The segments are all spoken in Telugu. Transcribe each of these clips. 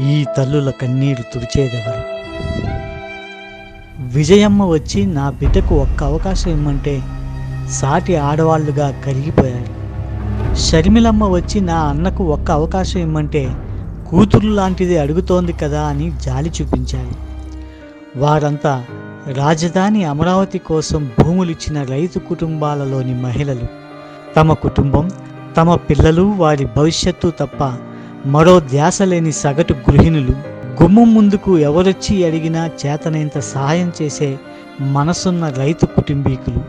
ఈ తల్లుల కన్నీరు తుడిచేదెవరు? విజయమ్మ వచ్చి నా బిడ్డకు ఒక్క అవకాశం ఇమ్మంటే సాటి ఆడవాళ్ళుగా కరిగిపోయారు. షర్మిలమ్మ వచ్చి నా అన్నకు ఒక్క అవకాశం ఇమ్మంటే కూతురు లాంటిది అడుగుతోంది కదా అని జాలి చూపించాయి. వారంతా రాజధాని అమరావతి కోసం భూములిచ్చిన రైతు కుటుంబాలలోని మహిళలు తమ కుటుంబం తమ పిల్లలు వారి భవిష్యత్తు తప్ప మరో ధ్యాస లేని సగటు గృహిణులు గుమ్మం ముందుకు ఎవరొచ్చి అడిగినా చేతనైంత సహాయం చేసే మనసున్న రైతు కుటుంబీకులు.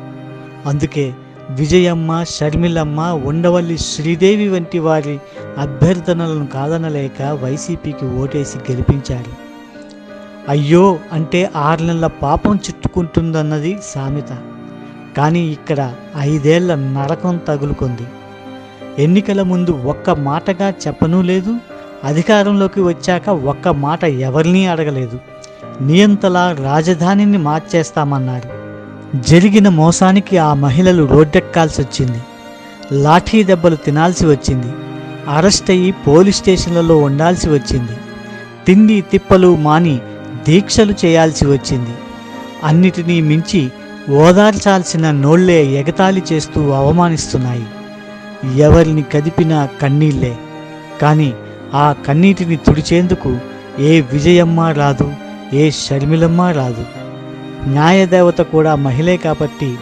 అందుకే విజయమ్మ షర్మిలమ్మ ఉండవల్లి శ్రీదేవి వంటి వారి అభ్యర్థనలను కాదనలేక వైసీపీకి ఓటేసి గెలిపించారు. అయ్యో అంటే ఆరు నెలల పాపం చుట్టుకుంటుందన్నది సామెత. కానీ ఇక్కడ ఐదేళ్ళ నరకం తగులుకుంది. ఎన్నికల ముందు ఒక్క మాటగా చెప్పనూ లేదు అధికారంలోకి వచ్చాక ఒక్క మాట ఎవరినీ అడగలేదు. నియంతలా రాజధానిని మార్చేస్తామన్నారు. జరిగిన మోసానికి ఆ మహిళలు రోడ్డెక్కాల్సి వచ్చింది. లాఠీ దెబ్బలు తినాల్సి వచ్చింది. అరెస్ట్ అయ్యి పోలీస్ స్టేషన్లలో ఉండాల్సి వచ్చింది. తిండి తిప్పలు మాని దీక్షలు చేయాల్సి వచ్చింది. అన్నిటినీ మించి ఓదార్చాల్సిన నోళ్ళే ఎగతాళి చేస్తూ అవమానిస్తున్నాయి. ఎవరిని కదిపినా కన్నీళ్ళే కానీ ఆ కన్నీటిని తుడిచేందుకు ఏ విజయమ్మ రాదు ఏ షర్మిలమ్మ రాదు. న్యాయదేవత కూడా మహిళే కాబట్టి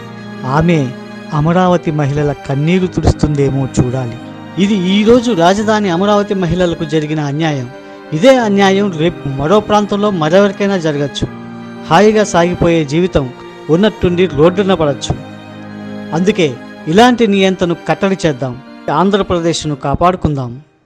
ఆమె అమరావతి మహిళల కన్నీరు తుడుస్తుందేమో చూడాలి. ఇది ఈరోజు రాజధాని అమరావతి మహిళలకు జరిగిన అన్యాయం. ఇదే అన్యాయం రేపు మరో ప్రాంతంలో మరెవరికైనా జరగచ్చు. హాయిగా సాగిపోయే జీవితం ఉన్నట్టుండి రోడ్డున పడచ్చు. అందుకే ఇలాంటి నియంత్రణను కట్టడి చేద్దాం. ఆంధ్రప్రదేశ్ను కాపాడుకుందాం.